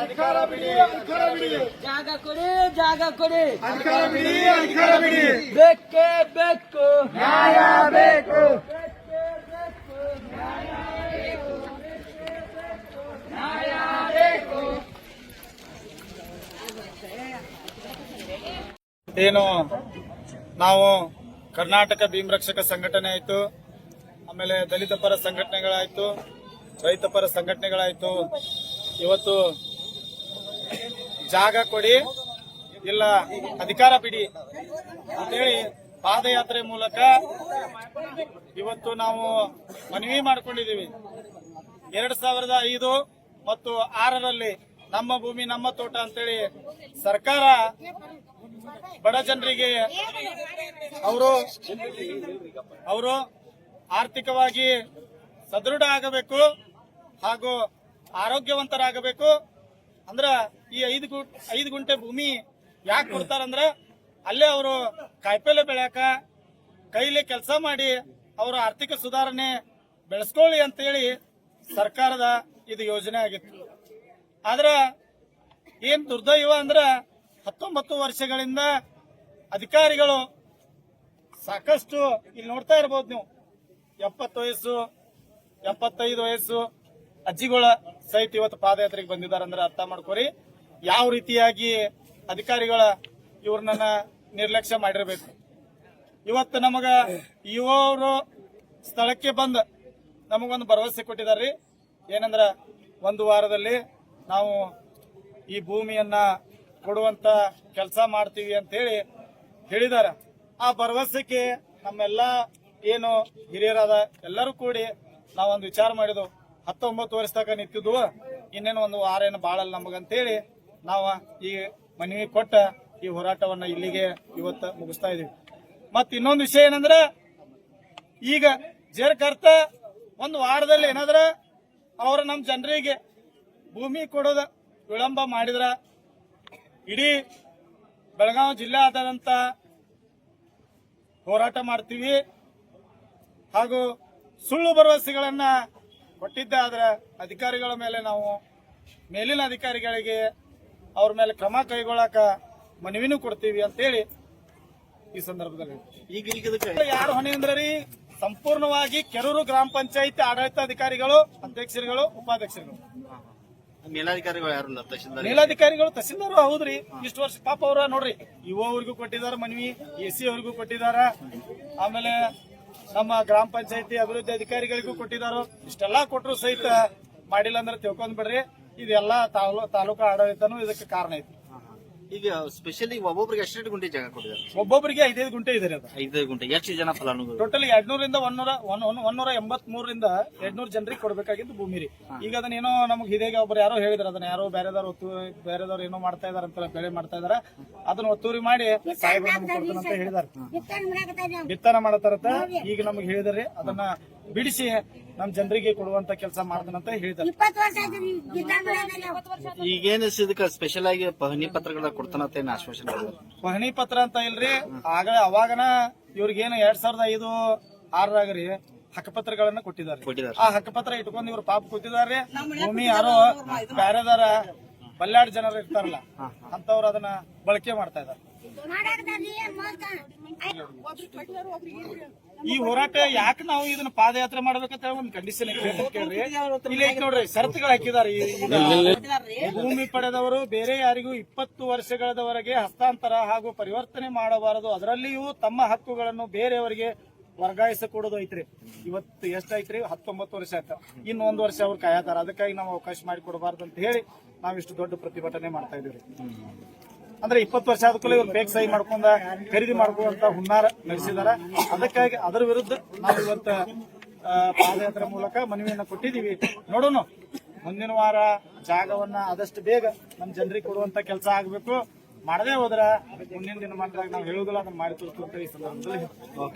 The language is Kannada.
ಅಧಿಕಾರ ಬಿಡಿ ಅಧಿಕಾರ ಬಿಡಿ. ಜಾಗ ಕೊಡಿ ಜಾಗ ಕೊಡಿ. ಅಧಿಕಾರ ಬಿಡಿ ಅಧಿಕಾರ ಬಿಡಿ. ಬೇಕೇ ಬೇಕು. ನ್ಯಾಯ ಬೇಕು. ಏನು ನಾವು ಕರ್ನಾಟಕ ಭೀಮರಕ್ಷಕ ಸಂಘಟನೆ ಆಯಿತು ಆಮೇಲೆ ದಲಿತ ಪರ ಸಂಘಟನೆಗಳಾಯ್ತು ರೈತ ಪರ ಸಂಘಟನೆಗಳಾಯ್ತು. ಇವತ್ತು ಜಾಗ ಕೊಡಿ. ಇಲ್ಲ, ಅಧಿಕಾರ ಬಿಡಿ ಅಂತೇಳಿ ಪಾದಯಾತ್ರೆ ಮೂಲಕ ಇವತ್ತು ನಾವು ಮನವಿ ಮಾಡಿಕೊಂಡಿದ್ದೀವಿ. ಎರಡ್ ಸಾವಿರದ ಐದು ಮತ್ತು ಆರರಲ್ಲಿ ನಮ್ಮ ಭೂಮಿ, ನಮ್ಮ ತೋಟ ಅಂತೇಳಿ ಸರ್ಕಾರ ಬಡ ಜನರಿಗೆ ಅವರು ಅವರು ಆರ್ಥಿಕವಾಗಿ ಸದೃಢ ಆಗಬೇಕು ಹಾಗೂ ಆರೋಗ್ಯವಂತರಾಗಬೇಕು. ಅಂದ್ರ ಈ ಐದು ಐದು ಗುಂಟೆ ಭೂಮಿ ಯಾಕೆ ಕೊಡ್ತಾರಂದ್ರ ಅಲ್ಲೇ ಅವರು ಕಾಯಿಪಲ್ಲೆ ಬೆಳ್ಯಾಕ ಕೈಲಿ ಕೆಲಸ ಮಾಡಿ ಅವರ ಆರ್ಥಿಕ ಸುಧಾರಣೆ ಬೆಳೆಸ್ಕೊಳ್ಳಿ ಅಂತೇಳಿ ಸರ್ಕಾರದ ಇದು ಯೋಜನೆ ಆಗಿತ್ತು. ಆದ್ರ ಏನ್ ದುರ್ದೈವ ಅಂದ್ರ ಹತ್ತೊಂಬತ್ತು ವರ್ಷಗಳಿಂದ ಅಧಿಕಾರಿಗಳು ಸಾಕಷ್ಟು ಇಲ್ಲಿ ನೋಡ್ತಾ ಇರ್ಬೋದು ನೀವು. ಎಪ್ಪತ್ತು ವಯಸ್ಸು, ಎಪ್ಪತ್ತೈದು ವಯಸ್ಸು, ಅಜ್ಜಿಗಳ ಸಹಿತ ಇವತ್ತು ಪಾದಯಾತ್ರೆಗೆ ಬಂದಿದ್ದಾರೆ ಅಂದ್ರೆ ಅರ್ಥ ಮಾಡ್ಕೋರಿ. ಯಾವ ರೀತಿಯಾಗಿ ಅಧಿಕಾರಿಗಳ ಇವ್ರನ್ನ ನಿರ್ಲಕ್ಷ್ಯ ಮಾಡಿರಬೇಕು. ಇವತ್ತು ನಮಗ ಇವರು ಸ್ಥಳಕ್ಕೆ ಬಂದ ನಮಗೊಂದು ಭರವಸೆ ಕೊಟ್ಟಿದ್ದಾರೆ. ಏನಂದ್ರ ಒಂದು ವಾರದಲ್ಲಿ ನಾವು ಈ ಭೂಮಿಯನ್ನ ಕೊಡುವಂತ ಕೆಲಸ ಮಾಡ್ತೀವಿ ಅಂತ ಹೇಳಿ ಹೇಳಿದಾರ ಆ ಭರವಸೆಗೆ ನಮ್ಮೆಲ್ಲ ಏನು ಹಿರಿಯರಾದ ಎಲ್ಲರೂ ಕೂಡಿ ನಾವೊಂದು ವಿಚಾರ ಮಾಡಿದ್ವು. ಹತ್ತೊಂಬತ್ತು ವರ್ಷ ತನಕ ನಿಂತಿದ್ವು. ಇನ್ನೇನು ಒಂದು ವಾರ ಏನು ಬಾಳಲ್ಲ ನಮಗಂತೇಳಿ ನಾವು ಈ ಮನವಿ ಕೊಟ್ಟ ಈ ಹೋರಾಟವನ್ನ ಇಲ್ಲಿಗೆ ಇವತ್ತು ಮುಗಿಸ್ತಾ ಇದೀವಿ. ಮತ್ತೆ ಇನ್ನೊಂದು ವಿಷಯ ಏನಂದ್ರೆ, ಈಗ ಜೇರ್ಕರ್ತ ಒಂದು ವಾರದಲ್ಲಿ ಏನಾದ್ರ ಅವ್ರ ನಮ್ಮ ಜನರಿಗೆ ಭೂಮಿ ಕೊಡೋದ ವಿಳಂಬ ಮಾಡಿದ್ರ, ಇಡೀ ಬೆಳಗಾವಿ ಜಿಲ್ಲೆ ಆದಂತ ಹೋರಾಟ ಮಾಡ್ತೀವಿ. ಹಾಗೂ ಸುಳ್ಳು ಭರವಸೆಗಳನ್ನ ಕೊಟ್ಟಿದ್ದೆ ಆದ್ರೆ ಅಧಿಕಾರಿಗಳ ಮೇಲೆ ನಾವು ಮೇಲಿನ ಅಧಿಕಾರಿಗಳಿಗೆ ಅವ್ರ ಮೇಲೆ ಕ್ರಮ ಕೈಗೊಳ್ಳಕ ಮನವಿನೂ ಕೊಡ್ತೀವಿ ಅಂತೇಳಿ ಈ ಸಂದರ್ಭದಲ್ಲಿ ಈಗ ಈಗ ಯಾರು ಹೊಣೆ ಅಂದ್ರೆ ರೀ ಸಂಪೂರ್ಣವಾಗಿ ಕೆರೂರು ಗ್ರಾಮ ಪಂಚಾಯತಿ ಆಡಳಿತಾಧಿಕಾರಿಗಳು ಅಧ್ಯಕ್ಷರುಗಳು ಉಪಾಧ್ಯಕ್ಷರುಗಳು. ಮೇಲಾಧಿಕಾರಿಗಳು ಯಾರು ತಹಶೀಲ್ದಾರ್ ಮೇಲಾಧಿಕಾರಿಗಳು ತಹಸೀಲ್ದಾರ್ ಹೌದ್ರಿ ಇಷ್ಟು ವರ್ಷ ಪಾಪ ಅವ್ರ ನೋಡ್ರಿ ಯುವ ಅವ್ರಿಗೂ ಕೊಟ್ಟಿದ್ದಾರೆ ಮನವಿ ಎ ಸಿ ಅವ್ರಿಗೂ ಕೊಟ್ಟಿದ್ದಾರೆ. ಆಮೇಲೆ ನಮ್ಮ ಗ್ರಾಮ ಪಂಚಾಯತಿ ಅಭಿವೃದ್ಧಿ ಅಧಿಕಾರಿಗಳಿಗೂ ಕೊಟ್ಟಿದ್ದಾರೋ ಇಷ್ಟೆಲ್ಲಾ ಕೊಟ್ಟರು ಸಹಿತ ಮಾಡಿಲ್ಲ ಅಂದ್ರೆ ತಿಳ್ಕೊಂಡ್ಬಿಡ್ರಿ ಇದೆಲ್ಲ ತಾಲೂ ತಾಲೂಕು ಆಡಳಿತನೂ ಇದಕ್ಕೆ ಕಾರಣ ಐತಿ. ಈಗ ಸ್ಪೆಷಲಿ ಒಬ್ಬೊಬ್ರಿಗೆ ಎಷ್ಟು ಗುಂಟೆ ಜಾಗ ಕೊಟ್ಟಿದ್ದಾರೆ? ಒಬ್ಬೊಬ್ಬರಿಗೆ ಐದೈದು ಗುಂಟೆ ಇದೆ ಅದು. ಐದು ಗುಂಟೆ. ಎಷ್ಟು ಜನ ಫಲಾನುಭವಿ ಟೋಟಲ್ ಎರಡ್ನೂರಿಂದ ಒಂದೂರ ಒಂದೂರ ಎಂಬತ್ ಮೂರರಿಂದ ಎರಡ್ನೂರ್ ಜನರಿಗೆ ಕೊಡ್ಬೇಕಾಗಿದ್ದು ಭೂಮಿ ರೀ. ಈಗ ಅದನ್ನ ಏನೋ ನಮ್ಗೆ ಹಿರಿಯಾಗಿ ಒಬ್ರು ಯಾರೋ ಹೇಳಿದ್ರು ಅದನ್ನ ಯಾರೋ ಬೇರೆದವ್ರು ಒತ್ತು ಬೇರೆದವ್ರು ಏನೋ ಮಾಡ್ತಾ ಇದಾರೆ ಅಂತ ಬೆಳೆ ಮಾಡ್ತಾ ಇದಾರೆ. ಅದನ್ನ ಒತ್ತೂರಿ ಮಾಡಿ ಸಾಹೇಬ್ರು ನಮ್ಗೆ ಕೊಡ್ತಾನೆ ಅಂತ ಹೇಳಿದಾರೆ. ಬಿತ್ತನ ಮಾಡತ್ತಾರತ್ತ ಈಗ ನಮ್ಗೆ ಹೇಳಿದಾರೆ ಅದನ್ನ ಬಿಡಿಸಿ ನಮ್ ಜನರಿಗೆ ಕೊಡುವಂತ ಕೆಲಸ ಮಾಡ್ತಾನಂತ ಹೇಳಿದ್ದಾರೆ. ಈಗೇನು ಇದಕ್ಕೆ ಸ್ಪೆಷಲ್ ಆಗಿ ಪಹಣಿ ಪತ್ರಗಳ ಕೊಡ್ತಾನಂತ ಏನ್ ಆಶ್ವಾಸನೆ ಪಹಣಿ ಪತ್ರ ಅಂತ ಇಲ್ರಿ ಆಗ ಅವಾಗನ ಇವ್ರಿಗೇನು ಎರಡ್ ಸಾವಿರದ ಐದು ಆರರಾಗ ರೀ ಹಕ್ಕಪತ್ರಗಳನ್ನ ಕೊಟ್ಟಿದ್ದಾರೆ ಕೊಟ್ಟಿದ್ದಾರೆ ಆ ಹಕ್ಕಪತ್ರ ಇಟ್ಕೊಂಡು ಇವ್ರು ಪಾಪ ಕೂತಿದಾರೆ ಭೂಮಿ ಯಾರೋ ಬ್ಯಾರೆದಾರ ಬಲ್ಲಾಡ್ ಜನರು ಇರ್ತಾರಲ್ಲ ಅಂತವ್ರು ಅದನ್ನ ಬಳಕೆ ಮಾಡ್ತಾ ಇದ್ದಾರೆ ಈ ಹೋರಾಟ ಯಾಕೆ ನಾವು ಇದನ್ನ ಪಾದಯಾತ್ರೆ ಮಾಡ್ಬೇಕಂತ ಹೇಳಿ ಒಂದು ಕಂಡೀಷನ್ ಕೇಳ್ರಿ. ಇಲ್ಲಿ ಐತ್ ನೋಡ್ರಿ ಷರತ್ತುಗಳು ಹಾಕಿದ್ದಾರೆ ಭೂಮಿ ಪಡೆದವರು ಬೇರೆ ಯಾರಿಗೂ ಇಪ್ಪತ್ತು ವರ್ಷಗಳವರೆಗೆ ಹಸ್ತಾಂತರ ಹಾಗೂ ಪರಿವರ್ತನೆ ಮಾಡಬಾರದು. ಅದರಲ್ಲಿಯೂ ತಮ್ಮ ಹಕ್ಕುಗಳನ್ನು ಬೇರೆಯವರಿಗೆ ವರ್ಗಾಯಿಸ ಕೊಡೋದು ಐತ್ರಿ. ಇವತ್ತು ಎಷ್ಟೈತ್ರಿ ಹತ್ತೊಂಬತ್ತು ವರ್ಷ ಆಯ್ತು. ಇನ್ನು ಒಂದು ವರ್ಷ ಅವ್ರು ಕಾಯತಾರ ಅದಕ್ಕಾಗಿ ನಾವು ಅವಕಾಶ ಮಾಡಿ ಕೊಡಬಾರ್ದು ಅಂತ ಹೇಳಿ ನಾವಿಷ್ಟು ದೊಡ್ಡ ಪ್ರತಿಭಟನೆ ಮಾಡ್ತಾ ಇದೀವಿ ಅಂದ್ರೆ ಇಪ್ಪತ್ತು ವರ್ಷ ಆದ ಕೂಡ ಇವ್ರು ಬೇಗ ಸಹಿ ಮಾಡ್ಕೊಂಡ ಖರೀದಿ ಮಾಡ್ಕೊಳ್ಳುವಂತ ಹುನ್ನಾರ ನಡೆಸಿದಾರ. ಅದಕ್ಕಾಗಿ ಅದರ ವಿರುದ್ಧ ನಾವು ಇವತ್ತು ಪಾದಯಾತ್ರೆ ಮೂಲಕ ಮನವಿಯನ್ನ ಕೊಟ್ಟಿದೀವಿ. ನೋಡೋಣ. ಮುಂದಿನ ವಾರ ಜಾಗವನ್ನ ಆದಷ್ಟು ಬೇಗ ನಮ್ಮ ಜನರಿಗೆ ಕೊಡುವಂತ ಕೆಲಸ ಆಗ್ಬೇಕು. ಮಾಡದೇ ಹೋದ್ರ ಮುಂದಿನ ದಿನಮಾನದಾಗ ನಾವು ಹೇಳುದಿಲ್ಲ, ಅದನ್ನ ಮಾಡಿ ತೋರಿಸ್ತು ಈ ಸಂದರ್ಭದಲ್ಲಿ.